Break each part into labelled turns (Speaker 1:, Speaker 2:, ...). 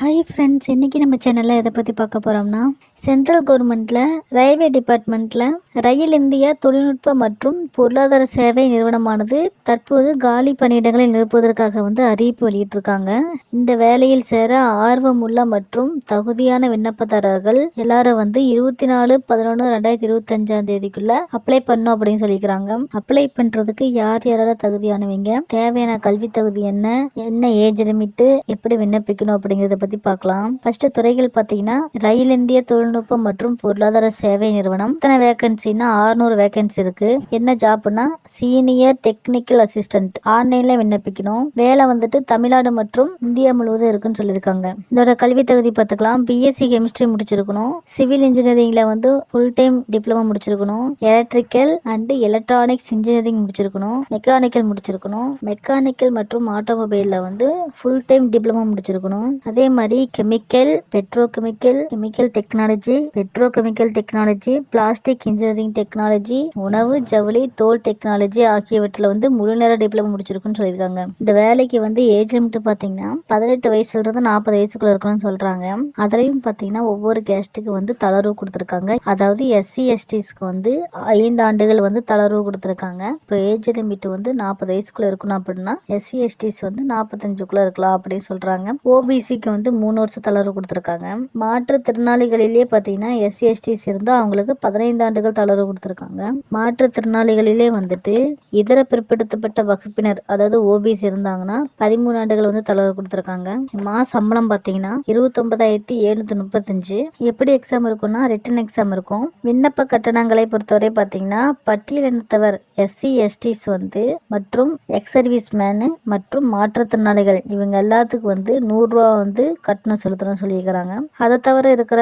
Speaker 1: Hi friends இன்றைக்கி நம்ம சேனலில் எதை பற்றி பார்க்க போகிறோம்னா சென்ட்ரல் கவர்மெண்ட்டில் ரயில்வே டிபார்ட்மெண்ட்டில் ரயில் இந்தியா தொழில்நுட்ப மற்றும் பொருளாதார சேவை நிறுவனமானது தற்போது காலி பணியிடங்களை நிரப்புவதற்காக வந்து அறிவிப்பு வெளியிட்டிருக்காங்க. இந்த வேலையில் சேர ஆர்வமுள்ள மற்றும் தகுதியான விண்ணப்பதாரர்கள் எல்லாரும் வந்து இருபத்தி நாலு பதினொன்று ரெண்டாயிரத்தி இருபத்தஞ்சாம் தேதிக்குள்ளே அப்ளை பண்ணும் அப்படின்னு சொல்லிக்கிறாங்க அப்ளை பண்ணுறதுக்கு யார் யாரெல்லாம் தகுதியானவங்க? தேவையான கல்வி தகுதி என்ன? என்ன ஏஜ் லிமிட்டு எப்படி விண்ணப்பிக்கணும் அப்படிங்கிறத பற்றி பார்க்கலாம் ஃபர்ஸ்ட் துறைகள் பார்த்தீங்கன்னா ரயில் இந்திய தொழில்நுட்பம் மற்றும் பொருளாதார சேவை நிறுவனம். இத்தனை வேகன்சின்னா ஆறுநூறு வேகன்சி இருக்கு. என்ன ஜாப்னா சீனியர் டெக்னிக்கல் அசிஸ்டன்ட் ஆன்லைன்ல விண்ணப்பிக்கணும். வேலை வந்துட்டு தமிழ்நாடு மற்றும் இந்தியா முழுவதும் இருக்குன்னு சொல்லியிருக்காங்க. இதோட கல்வி தகுதி பார்த்துக்கலாம். பிஎஸ்சி கெமிஸ்ட்ரி முடிச்சிருக்கணும். சிவில் இன்ஜினியரிங்ல வந்து ஃபுல் டைம் டிப்ளமோ முடிச்சிருக்கணும். எலக்ட்ரிக்கல் அண்ட் எலக்ட்ரானிக்ஸ் இன்ஜினியரிங் முடிச்சிருக்கணும். மெக்கானிக்கல் முடிச்சிருக்கணும். மெக்கானிக்கல் மற்றும் ஆட்டோமொபைல்ல வந்து ஃபுல் டைம் டிப்ளமோ முடிச்சிருக்கணும். அதே மாதிரி மாதிரி chemical petrochemical chemical technology petrochemical technology plastic engineering technology உணவு ஜவுளி தோல் டெக்னாலஜி ஆகியவற்றில் வந்து முழு நேர டிப்ளமோ முடிச்சிருக்குன்னு சொல்லியிருக்காங்க. இந்த வேலைக்கு வந்து ஏஜ் லிமிட் பார்த்தீங்கன்னா பதினெட்டு வயசுல இருந்து நாற்பது வயசுக்குள்ள இருக்கணும்னு சொல்றாங்க. அதுலயும் பார்த்தீங்கன்னா ஒவ்வொரு கேஸ்ட்டுக்கு வந்து தளர்வு கொடுத்துருக்காங்க. அதாவது எஸ்சி எஸ்டிஸ்க்கு வந்து ஐந்து ஆண்டுகள் வந்து தளர்வு கொடுத்துருக்காங்க. இப்போ ஏஜ் லிமிட் வந்து நாற்பது வயசுக்குள்ள இருக்கணும் அப்படின்னா எஸ்சி எஸ்டிஸ் வந்து நாற்பத்தஞ்சுக்குள்ள இருக்கலாம் அப்படின்னு சொல்றாங்க. ஓபிசிக்கு வந்து மூணு வருஷம் தளர்வு கொடுத்துருக்காங்க. மாற்றுத்திறனாளிகளிலே பார்த்தீங்கன்னா எஸ்சி எஸ்டிஸ் இருந்தால் அவங்களுக்கு பதினைந்து ஆண்டுகள் தளர்வு கொடுத்துருக்காங்க. மாற்றுத்திறனாளிகளிலே வந்துட்டு இதர பிற்படுத்தப்பட்ட வகுப்பினர் அதாவது ஓபிசி இருந்தாங்கன்னா பதிமூணு ஆண்டுகள் வந்து தளர்வு கொடுத்துருக்காங்க. மா சம்பளம் பார்த்தீங்கன்னா இருபத்தொன்பதாயிரத்தி எழுநூத்தி முப்பத்தஞ்சு. எப்படி எக்ஸாம் இருக்கும்னா ரிட்டன் எக்ஸாம் இருக்கும். விண்ணப்ப கட்டணங்களை பொறுத்தவரை பார்த்தீங்கன்னா பட்டியலினத்தவர் எஸ்சி எஸ்டிஸ் வந்து மற்றும் எக்ஸ் சர்வீஸ் மேனு மற்றும் மாற்றுத்திறனாளிகள் இவங்க எல்லாத்துக்கும் வந்து நூறுரூவா வந்து கட்டணம் செலுத்தணும்னு சொல்லியிருக்கிறாங்க. அதை தவிர இருக்கிற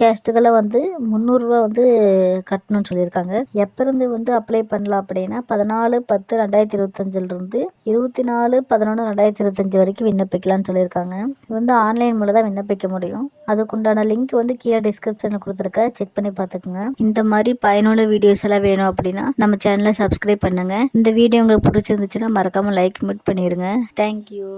Speaker 1: கேஸ்ட்டுகளை வந்து முந்நூறுரூவா வந்து கட்டணும்னு சொல்லியிருக்காங்க. எப்போருந்து வந்து அப்ளை பண்ணலாம் அப்படின்னா பதினாலு பத்து ரெண்டாயிரத்தி இருபத்தஞ்சிலிருந்து இருபத்தி நாலு பதினொன்று ரெண்டாயிரத்தி இருபத்தஞ்சி வரைக்கும் விண்ணப்பிக்கலாம்னு சொல்லியிருக்காங்க. இது வந்து ஆன்லைன் மூலம் தான் விண்ணப்பிக்க முடியும். அதுக்குண்டான லிங்க் வந்து கீழே டிஸ்கிரிப்ஷனில் கொடுத்துருக்கேன் செக் பண்ணி பார்த்துக்குங்க. இந்த மாதிரி பயனுள்ள வீடியோஸ் எல்லாம் வேணும் அப்படின்னா நம்ம சேனலை சப்ஸ்கிரைப் பண்ணுங்கள் இந்த வீடியோ உங்களுக்கு பிடிச்சிருந்துச்சுன்னா மறக்காமல் லைக் மிட் பண்ணிடுங்க தேங்க்யூ